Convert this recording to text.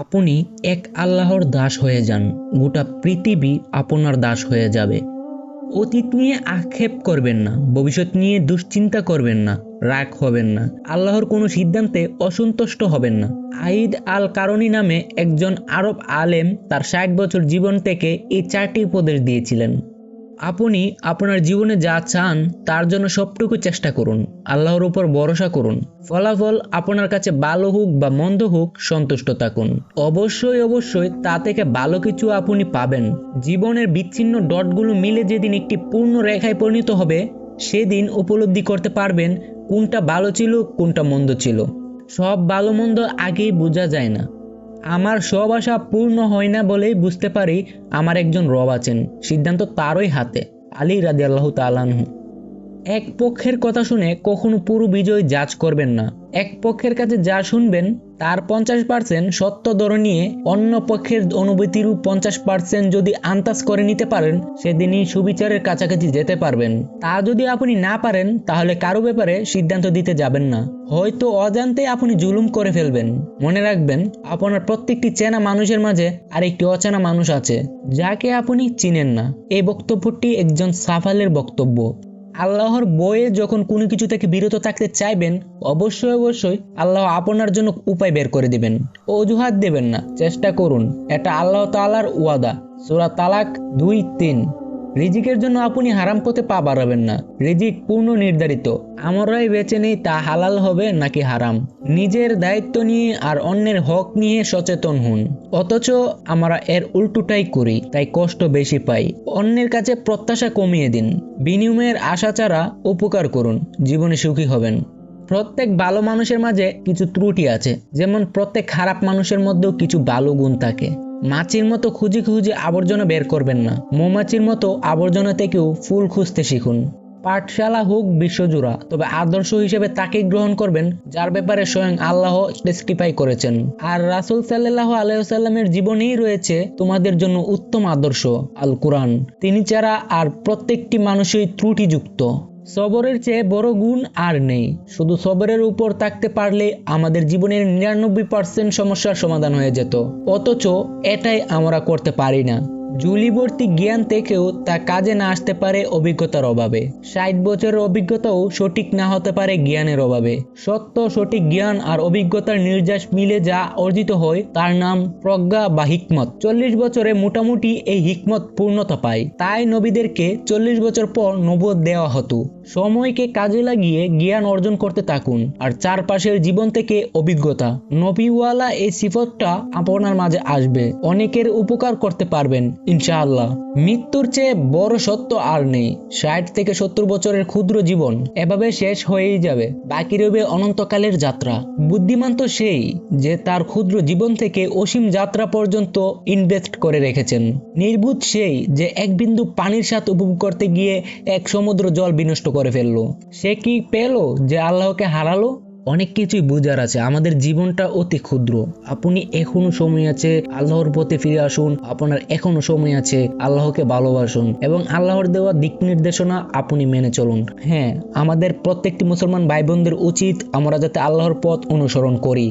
আপনি এক আল্লাহর দাস হয়ে যান। গোটা পৃথিবী আপনার দাস হয়ে যাবে। অতীত নিয়ে আক্ষেপ করবেন না, ভবিষ্যৎ নিয়ে দুশ্চিন্তা করবেন না, রাগ হবেন না, আল্লাহর কোনো সিদ্ধান্তে অসন্তুষ্ট হবেন না। আইদ আল কারণি নামে একজন আরব আলেম তার ষাট বছর জীবন থেকে এই চারটি উপদেশ দিয়েছিলেন। আপনি আপনার জীবনে যা চান, তার জন্য সবটুকু চেষ্টা করুন। আল্লাহর উপর ভরসা করুন। ফলাফল আপনার কাছে ভালো হোক বা মন্দ হোক, সন্তুষ্ট থাকুন। অবশ্যই অবশ্যই তা থেকে ভালো কিছু আপনি পাবেন। জীবনের বিচ্ছিন্ন ডটগুলো মিলে যেদিন একটি পূর্ণ রেখায় পরিণত হবে, সেদিন উপলব্ধি করতে পারবেন কোনটা ভালো ছিল, কোনটা মন্দ ছিল। সব ভালো মন্দ আগেই বোঝা যায় না। আমার সব আশা পূর্ণ হয় না বলেই বুঝতে পারি আমার একজন রব আছেন। সিদ্ধান্ত তারই হাতে। আলী রাজি আল্লাহ তালানহু এক পক্ষের কথা শুনে কখনো পুরো বিজয় জাজ করবেন না। এক পক্ষের কাছে যা শুনবেন, তার পঞ্চাশ পার্সেন্ট সত্য ধরে নিয়ে অন্য পক্ষের অনুভূতিরও পঞ্চাশ পার্সেন্ট যদি আন্দাজ করে নিতে পারেন, সেদিনই সুবিচারের কাছাকাছি যেতে পারবেন। তা যদি আপনি না পারেন, তাহলে কারও ব্যাপারে সিদ্ধান্ত দিতে যাবেন না। হয়তো অজান্তে আপনি জুলুম করে ফেলবেন। মনে রাখবেন, আপনার প্রত্যেকটি চেনা মানুষের মাঝে আরেকটি অচেনা মানুষ আছে, যাকে আপনি চিনেন না। এই বক্তব্যটি একজন সাফালের বক্তব্য। আল্লাহর বইয়ে যখন কোনো কিছু থেকে বিরত থাকতে চাইবেন, অবশ্যই অবশ্যই আল্লাহ আপনার জন্য উপায় বের করে দিবেন। অজুহাত দেবেন না, চেষ্টা করুন। এটা আল্লাহ তালার ওয়াদা। সুরা তালাক দুই তিন। রিজিকের জন্য আপনি হারাম পথে পা বাড়াবেন না। রিজিক পূর্ণ নির্ধারিত। আমরাই বেছে নেই তা হালাল হবে নাকি হারাম। নিজের দায়িত্ব নিয়ে আর অন্যের হক নিয়ে সচেতন হন। অথচ আমরা এর উল্টোটাই করি, তাই কষ্ট বেশি পাই। অন্যের কাছে প্রত্যাশা কমিয়ে দিন। বিনিময়ের আশা ছাড়া উপকার করুন, জীবনে সুখী হবেন। প্রত্যেক ভালো মানুষের মাঝে কিছু ত্রুটি আছে, যেমন প্রত্যেক খারাপ মানুষের মধ্যেও কিছু ভালো গুণ থাকে। মাছির মতো খুঁজে খুঁজে আবর্জনা বের করবেন না। মৌমাছির মতো আবর্জনা থেকেও ফুল খুঁজতে শিখুন। পাঠশালা হোক বিশ্বজোড়া, তবে আদর্শ হিসেবে তাকে গ্রহণ করবেন, যার ব্যাপারে স্বয়ং আল্লাহ স্পেসিফাই করেছেন। আর রাসুল সাল্লাহ আলাইসাল্লামের জীবনেই রয়েছে তোমাদের জন্য উত্তম আদর্শ আল কোরআন তিনি ছাড়া আর প্রত্যেকটি মানুষই ত্রুটিযুক্ত। সবরের চেয়ে বড় গুণ আর নেই। শুধু সবরের উপর থাকতে পারলে আমাদের জীবনের নিরানব্বই পার্সেন্ট সমস্যার সমাধান হয়ে যেত। অথচ এটাই আমরা করতে পারি না। জুলিবর্তী জ্ঞান থেকেও তা কাজে না আসতে পারে অভিজ্ঞতার অভাবে। ষাট বছরের অভিজ্ঞতাও সঠিক না হতে পারে জ্ঞানের অভাবে। সত্য, সঠিক জ্ঞান আর অভিজ্ঞতার নির্যাস মিলে যা অর্জিত হয়, তার নাম প্রজ্ঞা বা হিকমত। চল্লিশ বছরে মোটামুটি এই হিকমত পূর্ণতা পায়। তাই নবীদেরকে চল্লিশ বছর পর নবদ দেওয়া হতো। সময়কে কাজে লাগিয়ে জ্ঞান অর্জন করতে থাকুন। আর চারপাশের জীবন থেকে অভিজ্ঞতা। নবীওয়ালা এই সিফতটা আপনার মাঝে আসবে। অনেকের উপকার করতে পারবেন। ইনশাআল্লাহ, মৃত্যুর চেয়ে বড় সত্য আর নেই। ষাট থেকে সত্তর বছরের ক্ষুদ্র জীবন এভাবে শেষ হয়েই যাবে। বাকি রবে অনন্তকালের যাত্রা। বুদ্ধিমান তো সেই যে তার ক্ষুদ্র জীবন থেকে অসীম যাত্রা পর্যন্ত ইনভেস্ট করে রেখেছেন। নির্বুধ সেই যে এক বিন্দু পানির স্বাদ উপভোগ করতে গিয়ে এক সমুদ্র জল বিনষ্ট করে ফেলল। সে কি পেল যে আল্লাহকে হারালো? অনেক কিছুই বোঝার আছে। আমাদের জীবনটা অতি ক্ষুদ্র। আপনি এখনও সময় আছে আল্লাহর পথে ফিরে আসুন। আপনার এখনও সময় আছে আল্লাহকে ভালোবাসুন এবং আল্লাহর দেওয়া দিক নির্দেশনা আপনি মেনে চলুন। হ্যাঁ আমাদের প্রত্যেকটি মুসলমান ভাই বোনদের উচিত আমরা যাতে আল্লাহর পথ অনুসরণ করি।